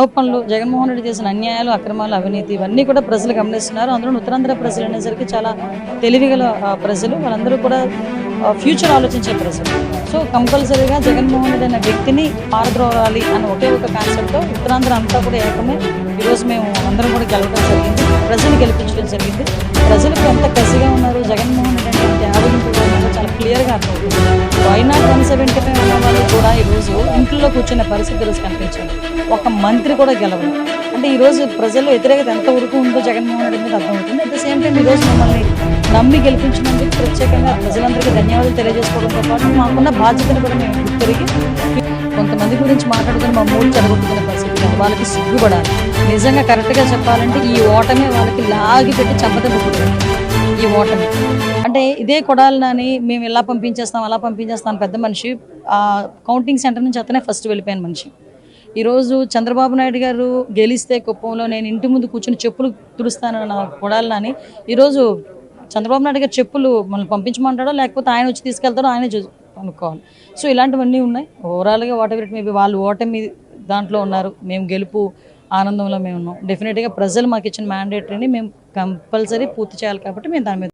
ఆరోపణలు జగన్మోహన్ రెడ్డి చేసిన అన్యాయాలు అక్రమాలు అవినీతి ఇవన్నీ కూడా ప్రజలు గమనిస్తున్నారు. అందులో ఉత్తరాంధ్ర ప్రజలు అనేసరికి చాలా తెలివిగల ప్రజలు. వాళ్ళందరూ కూడా ఫ్యూచర్ ఆలోచించే ప్రజలు. సో కంపల్సరీగా జగన్మోహన్ రెడ్డి అనే వ్యక్తిని పారద్రోలాలి అన్న ఒకే ఒక కాన్సెప్ట్తో ఉత్తరాంధ్ర అంతా కూడా ఏకమే ఈరోజు మేము అందరం కూడా గెలవడం జరిగింది. ప్రజలు గెలిపించడం జరిగింది. ప్రజలకు ఎంత కసిగా ఉన్నారు. జగన్మోహన్ రెడ్డి అంటే ఎంత చాలా క్లియర్గా అర్థమవుతుంది. వైనాడు వన్ సెవెంటీ కూడా ఈరోజు ఇంట్లో కూర్చున్న పరిస్థితి ఈరోజు కనిపించారు ఒక మంత్రి కూడా గెలవడం అంటే ఈరోజు ప్రజల్లో వ్యతిరేకత ఎంత వరకు ఉందో జగన్మోహన్ రెడ్డి మీద అర్థమవుతుంది. అట్ ద సేమ్ టైం ఈరోజు మమ్మల్ని నమ్మి గెలిపించినందుకు ప్రత్యేకంగా ప్రజలందరికీ ధన్యవాదాలు తెలియజేసుకోవడంతో పాటు మాకున్న బాధ్యతను కూడా మేము గుర్తిరిగి కొంతమంది గురించి మాట్లాడుకుని మా మూడు చెడగొట్టుకునే పరిస్థితి వాళ్ళకి సిగ్గుపడాలి. నిజంగా కరెక్ట్గా చెప్పాలంటే ఈ ఓటమే వాళ్ళకి లాగి పెట్టి చంపదెబ్బకుతుంది ఓటమి. అంటే ఇదే కొడాలని మేము ఇలా పంపించేస్తాం అలా పంపించేస్తాం పెద్ద మనిషి ఆ కౌంటింగ్ సెంటర్ నుంచి అతనే ఫస్ట్ వెళ్ళిపోయిన మనిషి. ఈరోజు చంద్రబాబు నాయుడు గారు గెలిస్తే కుప్పంలో నేను ఇంటి ముందు కూర్చుని చెప్పులు తుడుస్తాను నా కొడాలని ఈరోజు చంద్రబాబు నాయుడు గారు చెప్పులు మనల్ని పంపించమంటాడో? లేకపోతే ఆయన వచ్చి తీసుకెళ్తాడో? ఆయనే అనుకోవాలి సో ఇలాంటివన్నీ ఉన్నాయి. ఓవరాల్గా వాట్ ఎవర్ ఇట్ మేబీ వాళ్ళు ఓటమి దాంట్లో ఉన్నారు. మేము గెలుపు ఆనందంలో మేము ఉన్నాం. డెఫినెట్గా ప్రజలు మాకు ఇచ్చిన మ్యాండేటరీని మేము కంపల్సరీ పూర్తి చేయాలి కాబట్టి మేము దాని మీద